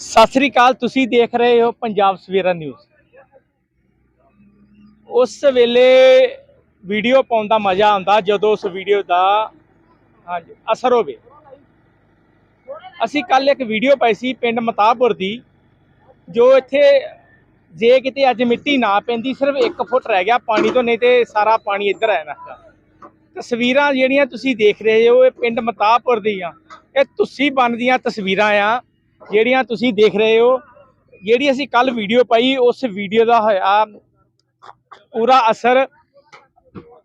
ਸਤਿ ਸ੍ਰੀ ਅਕਾਲ, ਤੁਸੀਂ ਦੇਖ ਰਹੇ ਹੋ ਪੰਜਾਬ ਸਵੇਰਾ ਨਿਊਜ਼। ਉਸ ਵੇਲੇ ਵੀਡੀਓ ਪਾਉਣ ਦਾ ਮਜ਼ਾ ਆਉਂਦਾ ਜਦੋਂ ਉਸ ਵੀਡੀਓ ਦਾ, ਹਾਂਜੀ, ਅਸਰ ਹੋਵੇ। ਅਸੀਂ ਕੱਲ ਇੱਕ ਵੀਡੀਓ ਪਾਈ ਸੀ ਪਿੰਡ ਮਤਾਬਪੁਰ ਦੀ, ਜੋ ਇੱਥੇ ਜੇ ਕਿਤੇ ਅੱਜ ਮਿੱਟੀ ਨਾ ਪੈਂਦੀ, ਸਿਰਫ 1 ਫੁੱਟ ਰਹਿ ਗਿਆ ਪਾਣੀ ਤੋਂ, ਨਹੀਂ ਤੇ ਸਾਰਾ ਪਾਣੀ ਇੱਧਰ ਆਇਆ ਨਾ ਤਸਵੀਰਾਂ ਜਿਹੜੀਆਂ ਤੁਸੀਂ ਦੇਖ ਰਹੇ ਹੋ, ਇਹ ਪਿੰਡ ਮਤਾਬਪੁਰ ਦੀਆਂ। ਇਹ ਤੁਸੀਂ ਬਣਦੀਆਂ ਤਸਵੀਰਾਂ ਆ। ਜਿਹੜੀਆਂ ਤੁਸੀਂ ਦੇਖ ਰਹੇ ਹੋ, ਜਿਹੜੀ ਅਸੀਂ ਕੱਲ ਵੀਡੀਓ ਪਾਈ, ਉਸ ਵੀਡੀਓ ਦਾ ਹੋਇਆ ਪੂਰਾ ਅਸਰ,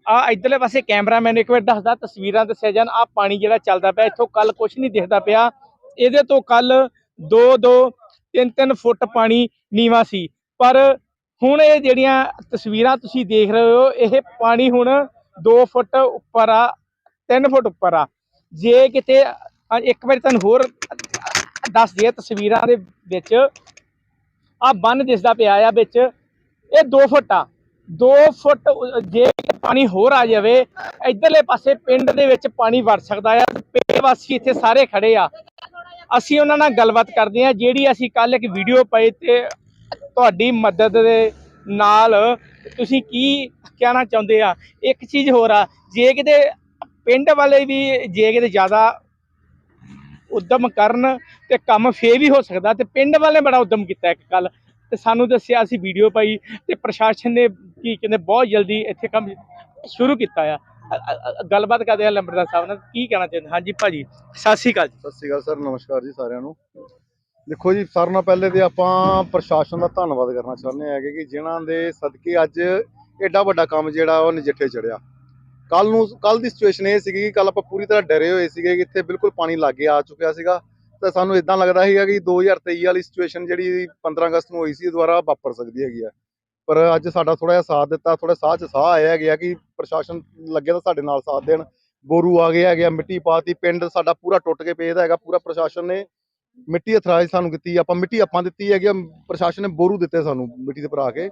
ਆ ਇਧਰਲੇ ਪਾਸੇ ਕੈਮਰਾਮੈਨ ਇੱਕ ਵਾਰ ਦੱਸਦਾ, ਤਸਵੀਰਾਂ ਦੱਸਿਆ ਜਾਣ, ਆ ਪਾਣੀ ਜਿਹੜਾ ਚੱਲਦਾ ਪਿਆ, ਇੱਥੋਂ ਕੱਲ ਕੁਝ ਨਹੀਂ ਦਿਖਦਾ ਪਿਆ। ਇਹਦੇ ਤੋਂ ਕੱਲ 2 2 3 3 ਫੁੱਟ ਪਾਣੀ ਨੀਵਾ ਸੀ। ਪਰ ਹੁਣ ਇਹ ਜਿਹੜੀਆਂ ਤਸਵੀਰਾਂ ਤੁਸੀਂ ਦੇਖ ਰਹੇ ਹੋ, ਇਹ ਪਾਣੀ ਹੁਣ 2 ਫੁੱਟ ਉੱਪਰ ਆ 3 ਫੁੱਟ ਉੱਪਰ ਆ। ਜੇ ਕਿਤੇ ਇੱਕ ਵਾਰੀ ਤੁਹਾਨੂੰ ਹੋਰ ਦੱਸ ਦਈਏ ਤਸਵੀਰਾਂ ਦੇ ਵਿੱਚ। ਆ ਬੰਨ ਦਿਸਦਾ ਪਿਆ ਆ ਵਿੱਚ। ਇਹ 2 ਫੁੱਟ ਆ। 2 ਫੁੱਟ ਜੇ ਪਾਣੀ ਹੋਰ ਆ ਜਾਵੇ, ਇਧਰਲੇ ਪਾਸੇ ਪਿੰਡ ਦੇ ਵਿੱਚ ਪਾਣੀ ਵੜ ਸਕਦਾ ਆ। ਪਿੰਡ ਵਾਸੀ ਇੱਥੇ ਸਾਰੇ ਖੜੇ ਆ। ਅਸੀਂ ਉਹਨਾਂ ਨਾਲ ਗੱਲਬਾਤ ਕਰਦੇ ਆ। ਜਿਹੜੀ ਅਸੀਂ ਕੱਲ ਇੱਕ ਵੀਡੀਓ ਪਾਈ ਤੇ ਤੁਹਾਡੀ ਮਦਦ ਦੇ ਨਾਲ ਤੁਸੀਂ ਕੀ ਕਹਿਣਾ ਚਾਹੁੰਦੇ ਆ? ਇੱਕ ਚੀਜ਼ ਹੋਰ ਆ। ਜੇ ਕਿਤੇ ਪਿੰਡ ਵਾਲੇ ਵੀ ਜੇ ਕਿਤੇ ਜ਼ਿਆਦਾ ਉਦਮ ਕਰਨ ਤੇ ਕੰਮ ਫੇਰ ਵੀ ਹੋ ਸਕਦਾ ਤੇ ਪਿੰਡ ਵਾਲੇ ਬੜਾ ਉਦਮ ਕੀਤਾ ਇੱਕ ਕੱਲ ਤੇ ਸਾਨੂੰ ਦੱਸਿਆ, ਅਸੀਂ ਵੀਡੀਓ ਪਾਈ ਤੇ ਪ੍ਰਸ਼ਾਸਨ ਨੇ ਕੀ ਕਹਿੰਦੇ, ਬਹੁਤ ਜਲਦੀ ਇੱਥੇ ਕੰਮ ਸ਼ੁਰੂ ਕੀਤਾ ਆ। ਗੱਲਬਾਤ ਕਰਦੇ ਆ ਲੰਬੜਦਾਰ ਸਾਹਿਬ ਨਾਲ, ਕੀ ਕਹਿਣਾ ਚਾਹੁੰਦੇ? ਹਾਂਜੀ ਭਾਜੀ, ਸਤਿ ਸ਼੍ਰੀ ਅਕਾਲ ਜੀ। ਸਤਿ ਸ਼੍ਰੀ ਅਕਾਲ ਸਰ, ਨਮਸਕਾਰ ਜੀ ਸਾਰਿਆਂ ਨੂੰ। ਦੇਖੋ ਜੀ ਸਾਰਿਆਂ ਨਾਲ ਪਹਿਲੇ ਤੇ ਆਪਾਂ ਪ੍ਰਸ਼ਾਸਨ ਦਾ ਧੰਨਵਾਦ ਕਰਨਾ ਚਾਹੁੰਦੇ ਹੈਗੇ ਕਿ ਜਿਨ੍ਹਾਂ ਦੇ ਸਦਕੇ ਅੱਜ ਐਡਾ ਵੱਡਾ ਕੰਮ ਜਿਹੜਾ ਉਹ ਨਜਿੱਠੇ ਚੜਿਆ ਕੱਲ ਨੂੰ ਕੱਲ ਦੀ ਸਿਚੁਏਸ਼ਨ ਇਹ ਸੀਗੀ ਕਿ ਕੱਲ ਆਪਾਂ ਪੂਰੀ ਤਰ੍ਹਾਂ ਡਰੇ ਹੋਏ ਸੀਗੇ ਕਿ ਇੱਥੇ ਬਿਲਕੁਲ ਪਾਣੀ ਲਾਗੇ ਆ ਚੁੱਕਿਆ ਸੀਗਾ। ਤਾਂ ਸਾਨੂੰ ਇਦਾਂ ਲੱਗਦਾ ਸੀਗਾ ਕਿ 2023 ਵਾਲੀ ਸਿਚੁਏਸ਼ਨ ਜਿਹੜੀ 15 ਅਗਸਤ ਨੂੰ ਹੋਈ ਸੀ ਦੁਬਾਰਾ ਵਾਪਰ ਸਕਦੀ ਹੈਗੀ ਆ। ਪਰ ਅੱਜ ਸਾਡਾ ਥੋੜਾ ਜਿਹਾ ਸਾਥ ਦਿੱਤਾ ਥੋੜਾ ਸਾਹ ਚ ਸਾਹ ਆਇਆ ਗਿਆ ਕਿ ਪ੍ਰਸ਼ਾਸਨ ਲੱਗੇ ਤਾਂ ਸਾਡੇ ਨਾਲ ਸਾਥ ਦੇਣ। ਬੋਰੂ ਆ ਗਏ ਹੈਗੇ ਆ ਮਿੱਟੀ ਪਾਤੀ ਪਿੰਡ ਸਾਡਾ ਪੂਰਾ ਟੁੱਟ ਕੇ ਪੇਦਾ ਹੈਗਾ ਪੂਰਾ ਪ੍ਰਸ਼ਾਸਨ ਨੇ ਮਿੱਟੀ ਅਥਰਾਜ ਸਾਨੂੰ ਕੀਤੀ ਆਪਾਂ ਮਿੱਟੀ ਆਪਾਂ ਦਿੱਤੀ ਹੈਗੀ ਆ, ਪ੍ਰਸ਼ਾਸਨ ਨੇ ਬੋਰੂ ਦਿੱਤੇ ਸਾਨੂੰ ਮਿੱਟੀ ਦੇ ਭਰਾ ਕੇ।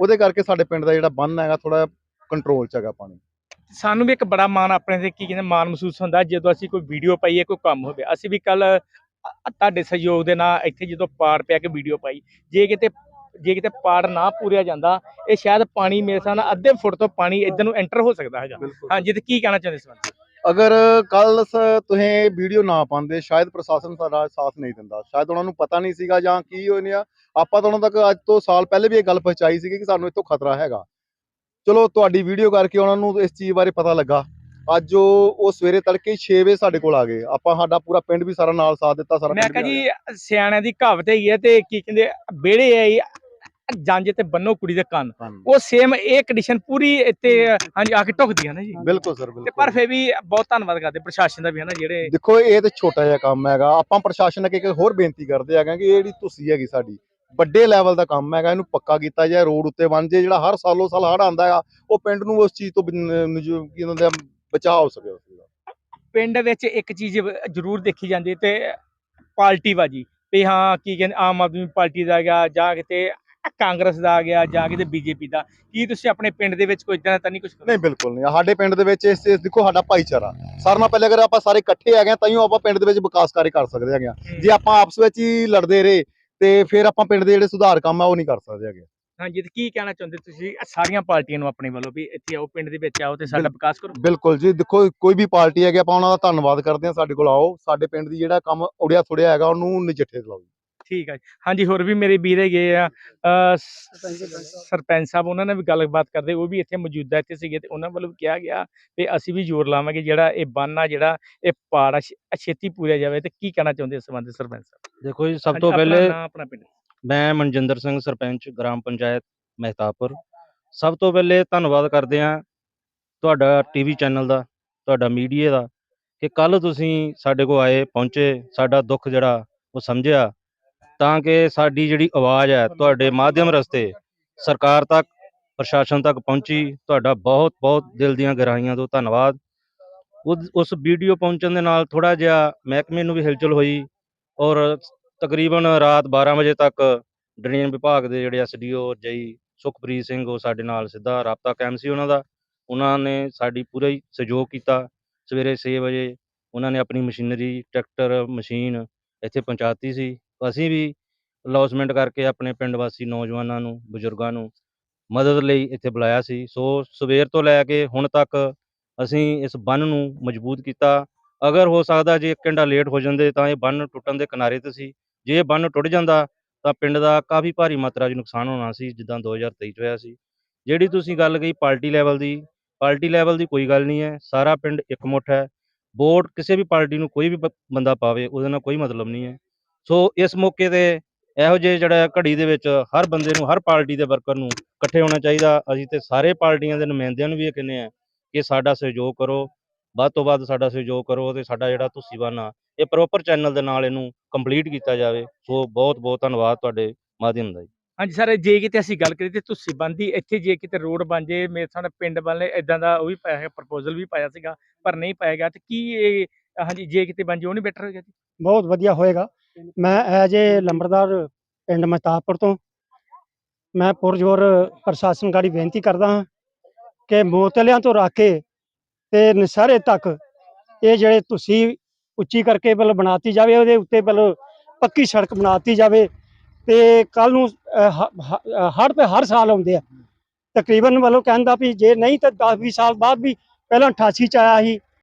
ਉਹਦੇ ਕਰਕੇ ਸਾਡੇ ਪਿੰਡ ਦਾ ਜਿਹੜਾ ਬੰਨ ਹੈਗਾ ਥੋੜਾ ਕੰਟਰੋਲ ਚ ਹੈਗਾ ਪਾਣੀ। ਸਾਨੂੰ ਵੀ ਇੱਕ ਬੜਾ ਮਾਣ ਆਪਣੇ ਤੇ ਕੀ ਕਹਿੰਦੇ ਮਾਣ ਮਹਿਸੂਸ ਹੁੰਦਾ ਜਦੋਂ ਅਸੀਂ ਕੋਈ ਵੀਡੀਓ ਪਾਈਏ ਕੋਈ ਕੰਮ ਹੋਵੇ। ਅਸੀਂ ਵੀ ਕੱਲ ਤੁਹਾਡੇ ਸਹਿਯੋਗ ਦੇ ਨਾਲ ਇੱਥੇ ਜਦੋਂ ਪਾੜ ਪਿਆ ਕੇ ਵੀਡੀਓ ਪਾਈ ਜੇ ਕਿਤੇ ਜੇ ਕਿਤੇ ਪਾੜ ਨਾ ਪੂਰਿਆ ਜਾਂਦਾ ਇਹ ਸ਼ਾਇਦ ਪਾਣੀ ਮੇਰੇ ਹਿਸਾਬ ਨਾਲ ਅੱਧੇ ਫੁੱਟ ਤੋਂ ਪਾਣੀ ਇੱਧਰ ਨੂੰ ਐਂਟਰ ਹੋ ਸਕਦਾ ਹੈਗਾ। ਹਾਂਜੀ ਤੇ ਕੀ ਕਹਿਣਾ ਚਾਹੁੰਦੇ ਇਸ ਬਾਰੇ? ਅਗਰ ਕੱਲ ਤੁਸੀਂ ਵੀਡੀਓ ਨਾ ਪਾਉਂਦੇ ਸ਼ਾਇਦ ਪ੍ਰਸ਼ਾਸਨ ਸਾਡਾ ਸਾਥ ਨਹੀਂ ਦਿੰਦਾ। ਸ਼ਾਇਦ ਉਹਨਾਂ ਨੂੰ ਪਤਾ ਨਹੀਂ ਸੀਗਾ ਜਾਂ ਕੀ ਹੋਇਆ ਆਪਾਂ ਤਾਂ ਉਹਨਾਂ ਤੱਕ ਅੱਜ ਤੋਂ ਸਾਲ ਪਹਿਲੇ ਵੀ ਇਹ ਗੱਲ ਪਹੁੰਚਾਈ ਸੀਗੀ ਕਿ ਸਾਨੂੰ ਇੱਥੋਂ ਖਤਰਾ ਹੈਗਾ। ਚਲੋ ਤੁਹਾਡੀ ਵੀਡੀਓ ਕਰਕੇ ਉਹਨਾਂ ਨੂੰ ਇਸ ਚੀਜ਼ ਬਾਰੇ ਪਤਾ ਲੱਗਾ। ਅੱਜ ਉਹ ਉਹ ਸਵੇਰੇ ਤੜਕੇ 6 ਵਜੇ ਸਾਡੇ ਕੋਲ ਆ ਗਏ। ਆਪਾਂ ਸਾਡਾ ਪੂਰਾ ਪਿੰਡ ਵੀ ਸਾਰਾ ਨਾਲ ਸਾਥ ਦਿੱਤਾ ਸਾਰਾ ਮੈਂ ਕਹਾਂ ਜੀ ਸਿਆਣਿਆਂ ਦੀ ਕਹਾਵਤ ਹੈਗੀ ਹੈ ਤੇ ਕੀ ਕਹਿੰਦੇ ਹੈ ਇਹ, ਜੰਜ ਤੇ ਬੰਨੋ ਕੁੜੀ ਦੇ ਕੰਨ। ਉਹ ਸੇਮ ਇਹ ਕੰਡੀਸ਼ਨ ਪੂਰੀ ਇੱਥੇ ਹਾਂਜੀ ਆ ਕੇ ਢੁਕਦੀ ਹੈ ਨਾ ਜੀ। ਬਿਲਕੁਲ ਸਰ ਤੇ ਬਿਲਕੁਲ ਪਰ ਫੇਰ ਵੀ ਬਹੁਤ ਧੰਨਵਾਦ ਕਰਦੇ ਪ੍ਰਸ਼ਾਸਨ ਦਾ ਵੀ ਹੈ ਨਾ ਜਿਹੜੇ ਦੇਖੋ ਇਹ ਤੇ ਛੋਟਾ ਜਿਹਾ ਕੰਮ ਹੈਗਾ। ਆਪਾਂ ਪ੍ਰਸ਼ਾਸਨ ਅੱਗੇ ਇੱਕ ਹੋਰ ਬੇਨਤੀ ਕਰਦੇ ਹੈਗੇ ਕਿ ਇਹ ਜਿਹੜੀ ਤੁਸੀਂ ਹੈਗੀ ਸਾਡੀ ਵੱਡੇ ਲੈਵਲ ਦਾ ਕੰਮ ਹੈਗਾ ਇਹਨੂੰ ਪੱਕਾ ਕੀਤਾ ਜਾਏ ਰੋਡ ਉੱਤੇ ਬਣ ਜੇ ਜਿਹੜਾ ਹਰ ਸਾਲੋ ਸਾਲ ਹੜ ਆਂਦਾ ਹੈਗਾ ਉਹ ਪਿੰਡ ਨੂੰ ਉਸ ਚੀਜ਼ ਤੋਂ ਕੀ ਕਹਿੰਦੇ ਆ ਬਚਾਅ ਹੋ ਸਕੇ ਪਿੰਡ ਵਿੱਚ ਇੱਕ ਚੀਜ਼ ਜ਼ਰੂਰ ਦੇਖੀ ਜਾਂਦੀ ਤੇ ਪਾਰਟੀ ਬਾਜੀ ਵੀ ਹਾਂ ਕੀ ਕਹਿੰਦੇ ਆਮ ਆਦਮੀ ਪਾਰਟੀ ਦਾ ਆ ਗਿਆ ਜਾਂ ਕਿਤੇ ਕਾਂਗਰਸ ਦਾ ਆ ਗਿਆ ਜਾਂ ਕਿਤੇ ਬੀਜੇਪੀ ਦਾ ਕੀ ਤੁਸੀਂ ਆਪਣੇ ਪਿੰਡ ਦੇ ਵਿੱਚ ਕੋਈ ਇਦਾਂ ਤਾਂ ਨਹੀਂ ਕੁਝ ਨਹੀਂ ਬਿਲਕੁਲ ਨਹੀਂ ਸਾਡੇ ਪਿੰਡ ਦੇ ਵਿੱਚ ਇਸ ਦੇਖੋ ਸਾਡਾ ਭਾਈਚਾਰਾ ਸਾਰਿਆਂ ਨਾਲ ਪਹਿਲੇ ਅਗਰ ਆਪਾਂ ਸਾਰੇ ਇਕੱਠੇ ਹੈਗੇ ਤਾਂ ਹੀ ਆਪਾਂ ਪਿੰਡ ਦੇ ਵਿੱਚ ਵਿਕਾਸ ਕਾਰਜ ਕਰ ਸਕਦੇ ਹੈਗੇ ਹਾਂ। ਜੇ ਆਪਾਂ ਆਪਸ ਵਿੱਚ ਹੀ ਲੜਦੇ ਰਹੇ ਤੇ ਫਿਰ ਆਪਾਂ ਪਿੰਡ ਦੇ ਜਿਹੜੇ ਸੁਧਾਰ ਕੰਮ ਆ ਉਹ ਨਹੀਂ ਕਰ ਸਕਦੇ ਹੈਗੇ। ਹਾਂਜੀ ਤੇ ਕੀ ਕਹਿਣਾ ਚਾਹੁੰਦੇ ਤੁਸੀਂ? ਸਾਰੀਆਂ ਪਾਰਟੀਆਂ ਨੂੰ ਆਪਣੇ ਵੱਲੋਂ ਵੀ ਇੱਥੇ ਆਓ ਪਿੰਡ ਦੇ ਵਿੱਚ ਆਓ ਤੇ ਸਾਡਾ ਵਿਕਾਸ ਕਰੋ। ਬਿਲਕੁਲ ਜੀ ਦੇਖੋ ਕੋਈ ਵੀ ਪਾਰਟੀ ਹੈਗੀ ਆਪਾਂ ਉਹਨਾਂ ਦਾ ਧੰਨਵਾਦ ਕਰਦੇ ਹਾਂ ਸਾਡੇ ਕੋਲ ਆਓ ਸਾਡੇ ਪਿੰਡ ਦੀ ਜਿਹੜਾ ਕੰਮ ਉੜਿਆ ਥੋੜਿਆ ਹੈਗਾ ਉਹਨੂੰ ਨਜਿੱਠੇ ਲਾਓ ਠੀਕ ਹੈ ਜੀ। ਹਾਂਜੀ ਹੋਰ ਵੀ ਮੇਰੇ ਵੀਰ ਹੈਗੇ ਆ ਸਰਪੰਚ ਸਾਹਿਬ। ਉਹਨਾਂ ਨਾਲ ਵੀ ਗੱਲਬਾਤ ਕਰਦੇ ਉਹ ਵੀ ਇੱਥੇ ਮੌਜੂਦਾ ਇੱਥੇ ਸੀਗੇ ਤੇ ਉਹਨਾਂ ਵੱਲੋਂ ਵੀ ਕਿਹਾ ਗਿਆ ਵੀ ਅਸੀਂ ਵੀ ਜ਼ੋਰ ਲਾਵਾਂਗੇ ਜਿਹੜਾ ਇਹ ਬੰਨ ਆ ਜਿਹੜਾ ਇਹ ਪਾੜ ਆ, ਛੇ- ਛੇਤੀ ਪੂਰਿਆ ਜਾਵੇ ਤੇ ਕੀ ਕਹਿਣਾ ਚਾਹੁੰਦੇ ਇਸ ਸੰਬੰਧ ਸਰਪੰਚ ਸਾਹਿਬ? ਦੇਖੋ ਜੀ ਸਭ ਤੋਂ ਪਹਿਲੇ ਆਪਣਾ ਪਿੰਡ। ਮੈਂ ਮਨਜਿੰਦਰ ਸਿੰਘ ਸਰਪੰਚ ਗ੍ਰਾਮ ਪੰਚਾਇਤ ਮਹਿਤਾਪੁਰ। ਸਭ ਤੋਂ ਪਹਿਲੇ ਧੰਨਵਾਦ ਕਰਦੇ ਹਾਂ ਤੁਹਾਡਾ ਟੀਵੀ ਚੈਨਲ ਦਾ ਤੁਹਾਡਾ ਮੀਡੀਆ ਦਾ ਕਿ ਕੱਲ ਤੁਸੀਂ ਸਾਡੇ ਕੋਲ ਆਏ ਪਹੁੰਚੇ ਸਾਡਾ ਦੁੱਖ ਜਿਹੜਾ ਉਹ ਸਮਝਿਆ। ਤਾਂ ਕਿ ਸਾਡੀ ਜਿਹੜੀ ਆਵਾਜ਼ ਹੈ ਤੁਹਾਡੇ ਮਾਧਿਅਮ ਰਸਤੇ ਸਰਕਾਰ ਤੱਕ ਪ੍ਰਸ਼ਾਸਨ ਤੱਕ ਪਹੁੰਚੀ। ਤੁਹਾਡਾ ਬਹੁਤ ਬਹੁਤ ਦਿਲ ਦੀਆਂ ਗਹਿਰਾਈਆਂ ਤੋਂ ਧੰਨਵਾਦ। ਉਸ- ਵੀਡੀਓ ਪਹੁੰਚਣ ਦੇ ਨਾਲ ਥੋੜਾ ਜਿਹਾ ਮਹਿਕਮੇ ਨੂੰ ਵੀ ਹਿਲਚੁਲ ਹੋਈ ਔਰ ਤਕਰੀਬਨ ਰਾਤ 12 ਵਜੇ ਤੱਕ ਡਰੇਨ ਵਿਭਾਗ ਦੇ ਜਿਹੜੇ ਐਸਡੀਓ ਜਈ ਸੁਖਪ੍ਰੀਤ ਸਿੰਘ ਉਹ ਸਾਡੇ ਨਾਲ ਸਿੱਧਾ ਰਾਬਤਾ ਕਾਇਮ ਸੀ ਉਹਨਾਂ ਦਾ। ਉਹਨਾਂ ਨੇ ਸਾਡੀ ਪੂਰਾ ਹੀ ਸਹਿਯੋਗ ਕੀਤਾ। ਸਵੇਰੇ 6 ਵਜੇ ਉਹਨਾਂ ਨੇ ਆਪਣੀ ਮਸ਼ੀਨਰੀ ਟਰੈਕਟਰ ਮਸ਼ੀਨ ਇੱਥੇ ਪਹੁੰਚਾਤੀ ਸੀ। ਅਸੀਂ ਵੀ ਅਲੌਸਮੈਂਟ ਕਰਕੇ ਆਪਣੇ ਪਿੰਡ ਵਾਸੀ ਨੌਜਵਾਨਾਂ ਨੂੰ, ਬਜ਼ੁਰਗਾਂ ਨੂੰ ਮਦਦ ਲਈ ਇੱਥੇ ਬੁਲਾਇਆ ਸੀ। ਸੋ ਸਵੇਰ ਤੋਂ ਲੈ ਕੇ ਹੁਣ ਤੱਕ ਅਸੀਂ ਇਸ ਬੰਨ ਨੂੰ ਮਜ਼ਬੂਤ ਕੀਤਾ। ਅਗਰ ਹੋ ਸਕਦਾ ਜੇ ਇੱਕ ਘੰਟਾ ਲੇਟ ਹੋ ਜਾਂਦੇ ਤਾਂ ਇਹ ਬੰਨ ਟੁੱਟਣ ਦੇ ਕਿਨਾਰੇ ਤੇ ਸੀ। ਜੇ ਇਹ ਬੰਨ ਟੁੱਟ ਜਾਂਦਾ ਤਾਂ ਪਿੰਡ ਦਾ ਕਾਫੀ ਭਾਰੀ ਮਾਤਰਾ 'ਚ ਨੁਕਸਾਨ ਹੋਣਾ ਸੀ, ਜਿੱਦਾਂ 2023 'ਚ ਹੋਇਆ ਸੀ। ਜਿਹੜੀ ਤੁਸੀਂ ਗੱਲ ਕਹੀ ਪਾਰਟੀ ਲੈਵਲ ਦੀ ਪਾਰਟੀ ਲੈਵਲ ਦੀ ਕੋਈ ਗੱਲ ਨਹੀਂ ਹੈ। ਸਾਰਾ ਪਿੰਡ ਇਕਮੁੱਠ ਹੈ। ਵੋਟ ਕਿਸੇ ਵੀ ਪਾਰਟੀ ਨੂੰ ਕੋਈ ਵੀ ਬ- ਬੰਦਾ ਪਾਵੇ, ਉਹਦੇ ਨਾਲ ਕੋਈ ਮਤਲਬ ਨਹੀਂ ਹੈ। ਸੋ ਇਸ ਮੌਕੇ ਤੇ ਇਹੋ ਜਿਹੇ ਜਿਹੜਾ ਘੜੀ ਦੇ ਵਿੱਚ ਹਰ ਬੰਦੇ ਨੂੰ ਹਰ ਪਾਰਟੀ ਦੇ ਵਰਕਰ ਨੂੰ ਇਕੱਠੇ ਹੋਣਾ ਚਾਹੀਦਾ। ਅਸੀਂ ਤੇ ਸਾਰੇ ਪਾਰਟੀਆਂ ਦੇ ਨੁਮਾਇੰਦਿਆਂ ਨੂੰ ਵੀ ਇਹ ਕਹਿੰਦੇ ਆ ਕਿ ਸਾਡਾ ਸਹਿਯੋਗ ਕਰੋ ਵੱਧ ਤੋਂ ਵੱਧ ਸਾਡਾ ਸਹਿਯੋਗ ਕਰੋ ਤੇ ਸਾਡਾ ਜਿਹੜਾ ਤੁਸੀਂ ਆ ਇਹ ਪ੍ਰੋਪਰ ਚੈਨਲ ਦੇ ਨਾਲ ਇਹਨੂੰ ਕੰਪਲੀਟ ਕੀਤਾ ਜਾਵੇ। ਸੋ ਬਹੁਤ ਬਹੁਤ ਧੰਨਵਾਦ ਤੁਹਾਡੇ ਮਾਧਿਅਮ ਦਾ ਜੀ। ਹਾਂਜੀ ਸਰ ਜੇ ਕਿਤੇ ਅਸੀਂ ਗੱਲ ਕਰੀਏ ਤੇ ਤੁਸੀਂ ਬੰਦੀ ਇੱਥੇ ਜੇ ਕਿਤੇ ਰੋਡ ਬਣ ਜੇ ਮੇਰੇ ਸਾਹਮਣੇ ਪਿੰਡ ਵਾਲੇ ਇਦਾਂ ਦਾ ਉਹ ਵੀ ਪਾਇਆ ਹੈ ਪ੍ਰਪੋਜ਼ਲ ਵੀ ਪਾਇਆ ਸੀਗਾ ਪਰ ਨਹੀਂ ਪਾਇਆ ਗਿਆ ਤੇ ਕੀ ਇਹ ਹਾਂਜੀ ਜੇ ਕਿਤੇ ਬਣ ਜੇ ਉਹ ਨਹੀਂ ਬੈਟਰ ਹੋਏਗਾ ਜੀ? ਬਹੁਤ ਵਧੀਆ ਹੋਏਗਾ। ਮੈਂ ਐਜ ਏ ਲੰਬੜਦਾਰ ਪਿੰਡ ਮਹਤਾਬਪੁਰ ਤੋਂ, ਮੈਂ ਪੁਰਜੋਰ ਪ੍ਰਸ਼ਾਸਨ ਗਾੜੀ ਬੇਨਤੀ ਕਰਦਾ ਹਾਂ ਕਿ ਮੋਤਲਿਆਂ ਤੋਂ ਰੱਖ ਕੇ ਤੇ ਨਸਾਰੇ ਤੱਕ ਇਹ ਜਿਹੜੇ ਤੁਸੀਂ ਉੱਚੀ ਕਰਕੇ ਬਲ ਬਣਾਤੀ ਜਾਵੇ, ਉਹਦੇ ਉੱਤੇ ਬਲ ਪੱਕੀ ਸੜਕ ਬਣਾਤੀ ਜਾਵੇ ਤੇ ਕੱਲ ਨੂੰ ਹੜ ਤੇ ਹਰ ਸਾਲ ਆਉਂਦੇ ਆ। ਤਕਰੀਬਨ ਵੱਲੋਂ ਕਹਿੰਦਾ ਵੀ ਜੇ ਨਹੀਂ ਤਾਂ 10 20 ਸਾਲ ਬਾਅਦ ਵੀ ਪਹਿਲਾਂ 88 ਚ ਆਇਆ ਸੀ